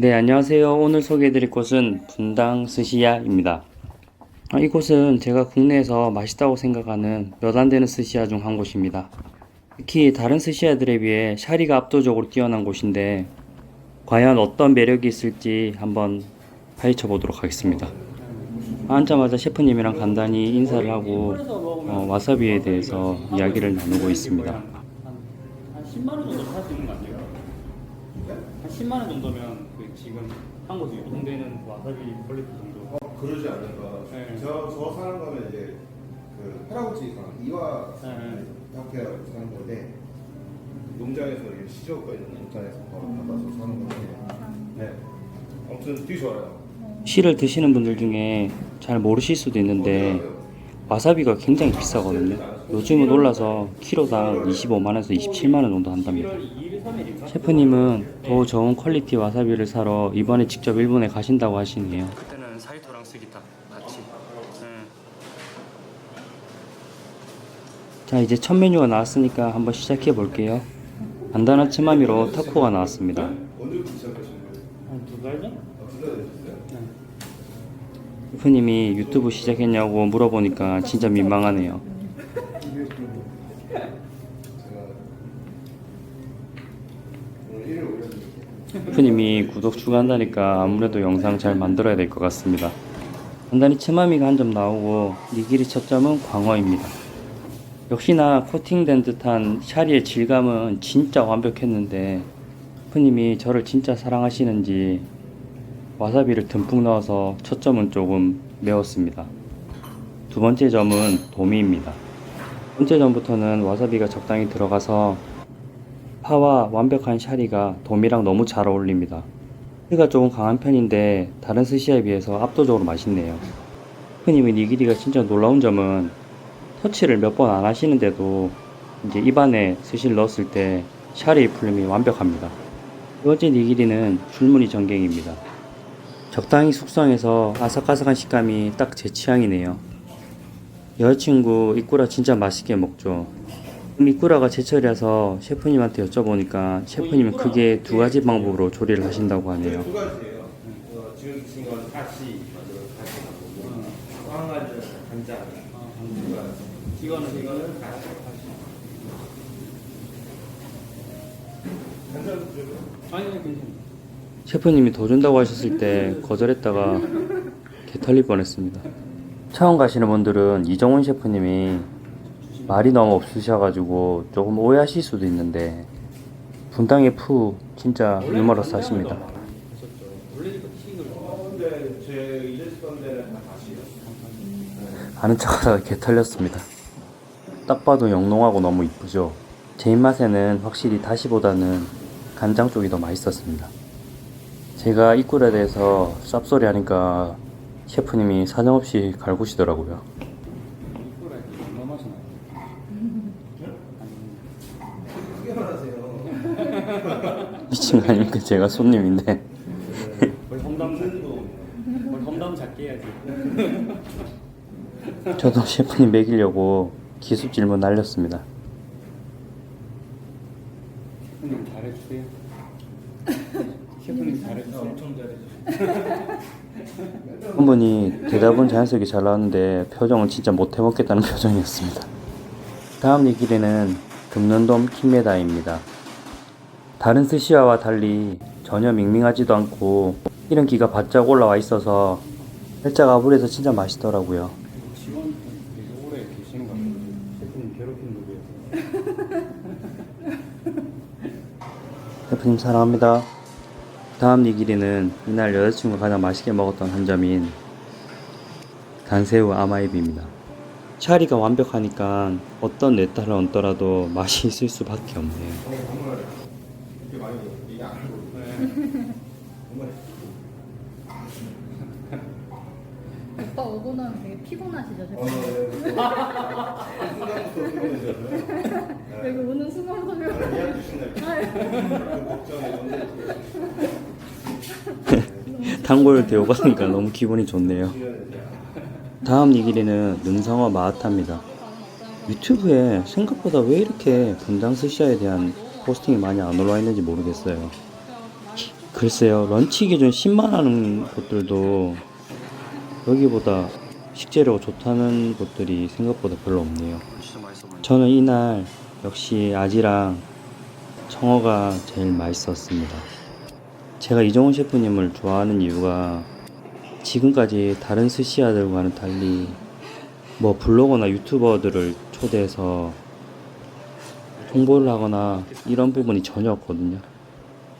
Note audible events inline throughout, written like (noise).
네, 안녕하세요. 오늘 소개해드릴 곳은 분당 스시야입니다. 아, 이곳은 제가 국내에서 맛있다고 생각하는 몇 안 되는 스시야 중 한 곳입니다. 특히 다른 스시야들에 비해 샤리가 압도적으로 뛰어난 곳인데 과연 어떤 매력이 있을지 한번 파헤쳐 보도록 하겠습니다. 앉자마자 셰프님이랑 간단히 인사를 하고 어, 와사비에 대해서 이야기를 나누고 있습니다. 한, 한 10만 원 정도 살수 있는 거 아니에요? 한 10만 원 정도면 그 지금 한국에서 유통되는 와사비 퀄리티 정도. 어, 그러지 않을까. 네. 저, 저 사는 거는 이제 그 페라우치 상 이와 네. 협회가 사는 건데 농장에서 시저가 있는 농장에서 바로 받아서 사는 건데 네. 아무튼 되게 좋아요. 씨를 드시는 분들 중에 잘 모르실 수도 있는데 와사비가 굉장히 비싸거든요. 요즘은 올라서 키로당 25만 원에서 27만 원 정도 한답니다. 1월 2일, 3일인가? 셰프님은 더 좋은 퀄리티 와사비를 사러 이번에 직접 일본에 가신다고 하시네요. 그때는 사이토랑 스기타 같이. 자 이제 첫 메뉴가 나왔으니까 한번 시작해 볼게요. 간단한 츠마미로 타코가 나왔습니다. 한두 달 전? 셰프님이 유튜브 시작했냐고 물어보니까 진짜 민망하네요. 제가 오늘 1일 셰프님이 구독 추가한다니까 아무래도 영상 잘 만들어야 될 것 같습니다. 간단히 츠마미가 한 점 나오고 니기리 첫 점은 광어입니다. 역시나 코팅된 듯한 샤리의 질감은 진짜 완벽했는데 셰프님이 저를 진짜 사랑하시는지 와사비를 듬뿍 넣어서 첫 점은 조금 매웠습니다. 두 번째 점은 도미입니다. 두 번째 점부터는 와사비가 적당히 들어가서 파와 완벽한 샤리가 도미랑 너무 잘 어울립니다. 샤리가 조금 강한 편인데 다른 스시에 비해서 압도적으로 맛있네요. 셰프님의 니기리가 진짜 놀라운 점은 터치를 몇 번 안 하시는데도 이제 입안에 스시를 넣었을 때 샤리 풀림이 완벽합니다. 두 번째 니기리는 줄무늬 전갱입니다. 적당히 숙성해서 아삭아삭한 식감이 딱 제 취향이네요. 여자친구 이꾸라 진짜 맛있게 먹죠. 이꾸라가 제철이라서 셰프님한테 여쭤보니까 셰프님은 크게 두 가지 방법으로 조리를 하신다고 하네요. 두 가지예요. 어, 지금 드신 건 다시 만들어 다시 하고 또한 가지는 간장. 아, 두 가지. 이거는 이거는 다시. 간장 좀. 아니, 아니, 괜찮아요. 셰프님이 더 준다고 하셨을 때 거절했다가 (laughs) 개 털릴 뻔했습니다. 처음 가시는 분들은 이정훈 셰프님이 말이 너무 없으셔가지고 조금 오해하실 수도 있는데 분당의 푸 진짜 유머러스 하십니다. 아는 척하다가 개 털렸습니다. 딱 봐도 영롱하고 너무 이쁘죠. 제 입맛에는 확실히 다시보다는 간장 쪽이 더 맛있었습니다. 제가 이 꿀에 대해서 쌉소리 하니까 셰프님이 사정없이 갈구시더라고요. 이거라 이게 얼마 맛이 나요? 크게 거 아닙니까? 제가 손님인데. 거의 험담 작게. 거의 험담 작게 해야지. 저도 셰프님 먹이려고 기습 질문 날렸습니다. 셰프님 잘해주세요. 셰프님 잘해주세요. 엄청 잘해주세요. 한 분이 대답은 자연스럽게 잘 나왔는데 표정은 진짜 못 해 먹겠다는 (laughs) 표정이었습니다. 다음 얘기는 금년돔 킹메다입니다. 다른 스시와와 달리 전혀 밍밍하지도 않고 기름기가 바짝 올라와 있어서 살짝 아불해서 진짜 맛있더라고요. 직원 되게 오래 계시는 것 같아요. 셰프님 거 위해서. 셰프님 사랑합니다. 다음 니기리는 이날 여자친구가 가장 맛있게 먹었던 한 점인 간새우 아마이비입니다. 샤리가 완벽하니까 어떤 네타를 얹더라도 맛이 있을 수밖에 없네요. 많이 얘기 안 하고 정말 오빠 오고 나면 되게 피곤하시죠? 어, 네. 순간부터 피곤해졌어요. 여기 오는 순간 소리 나는 예약 주신 날 걱정이 너무 단골 대우받으니까 너무 기분이 좋네요. 다음 니기리는 능성어 마하타입니다. 유튜브에 생각보다 왜 이렇게 분당 스시야에 대한 포스팅이 많이 안 올라와 있는지 모르겠어요. 글쎄요, 런치 기준 10만 하는 곳들도 여기보다 식재료가 좋다는 곳들이 생각보다 별로 없네요. 저는 이날 역시 아지랑 청어가 제일 맛있었습니다. 제가 이정훈 셰프님을 좋아하는 이유가 지금까지 다른 스시야들과는 달리 뭐 블로거나 유튜버들을 초대해서 홍보를 하거나 이런 부분이 전혀 없거든요.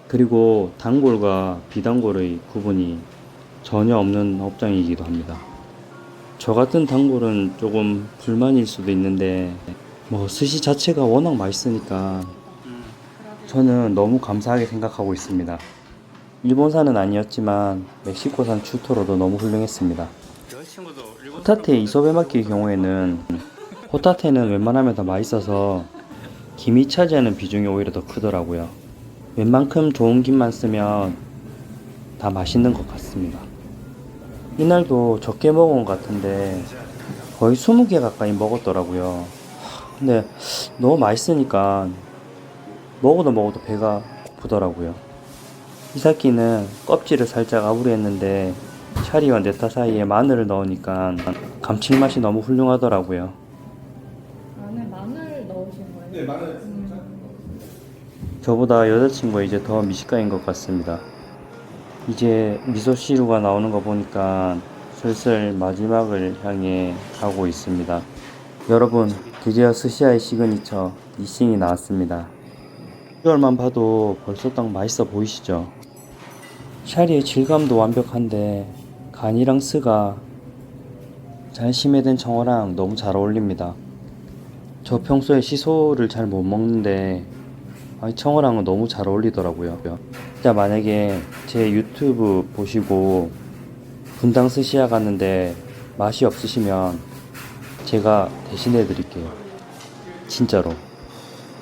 그리고 단골과 비단골의 구분이 전혀 없는 업장이기도 합니다. 저 같은 단골은 조금 불만일 수도 있는데 뭐 스시 자체가 워낙 맛있으니까 저는 너무 감사하게 생각하고 있습니다. 일본산은 아니었지만 멕시코산 추토로도 너무 훌륭했습니다. 호타테 이소베마키의 경우에는 호타테는 웬만하면 다 맛있어서 김이 차지하는 비중이 오히려 더 크더라고요. 웬만큼 좋은 김만 쓰면 다 맛있는 것 같습니다. 이날도 적게 먹은 것 같은데 거의 20개 가까이 먹었더라고요. 하, 근데 너무 맛있으니까 먹어도 먹어도 배가 고프더라고요. 이사키는 껍질을 살짝 아부리했는데 샤리와 네타 사이에 마늘을 넣으니까 감칠맛이 너무 훌륭하더라고요. 안에 마늘 넣으신 거예요? 네, 마늘 음. 저보다 여자친구가 이제 더 미식가인 것 같습니다. 이제 미소시루가 나오는 거 보니까 슬슬 마지막을 향해 가고 있습니다. 여러분, 드디어 스시아의 시그니처 니싱이 나왔습니다. 비주얼만 봐도 벌써 딱 맛있어 보이시죠? 샤리의 질감도 완벽한데 간이랑 스가 잘 심해된 청어랑 너무 잘 어울립니다. 저 평소에 시소를 잘 못 먹는데 청어랑은 너무 잘 어울리더라고요. 진짜 만약에 제 유튜브 보시고 분당 스시야 갔는데 맛이 없으시면 제가 대신해 드릴게요. 진짜로.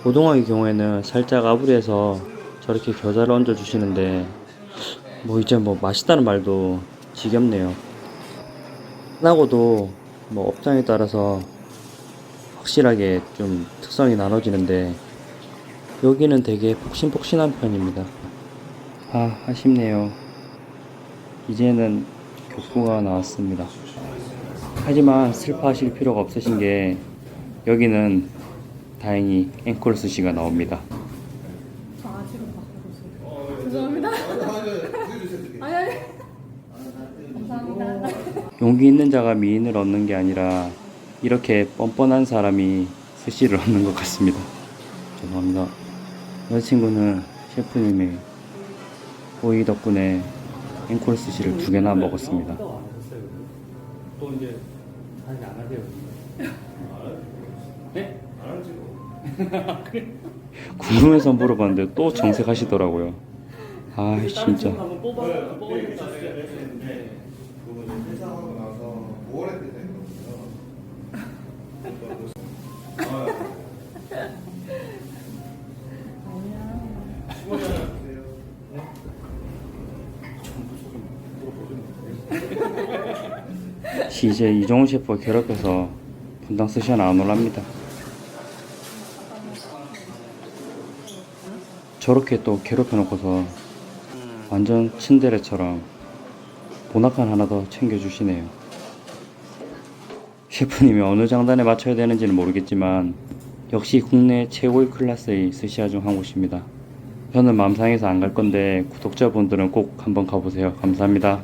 고등어의 경우에는 살짝 아부리해서 저렇게 겨자를 얹어 주시는데 뭐 이제 뭐 맛있다는 말도 지겹네요. 하나고도 뭐 업장에 따라서 확실하게 좀 특성이 나눠지는데 여기는 되게 폭신폭신한 편입니다. 아, 아쉽네요. 이제는 격구가 나왔습니다. 하지만 슬퍼하실 필요가 없으신 게 여기는 다행히 앵콜 스시가 나옵니다. 저 아지로 바꿔주세요. 죄송합니다. (laughs) 아니 아니. 감사합니다. 용기 있는 자가 미인을 얻는 게 아니라 이렇게 뻔뻔한 사람이 스시를 얻는 것 같습니다. 죄송합니다. 여자친구는 셰프님의 호의 덕분에 앵콜 스시를 두 개나 먹었습니다. 또 이제 다시 안 하세요. 네? 안 하지 뭐. 궁금해서 물어봤는데 또 정색하시더라고요. 아 진짜. (laughs) 이제 이종훈 셰프가 괴롭혀서 분당 스시는 안 올랍니다. 저렇게 또 괴롭혀 놓고서 완전 츤데레처럼 보나칸 하나 더 챙겨주시네요. 셰프님이 어느 장단에 맞춰야 되는지는 모르겠지만 역시 국내 최고의 클래스의 스시야 중 한 곳입니다. 저는 맘상에서 안 갈 건데 구독자분들은 꼭 한번 가보세요. 감사합니다.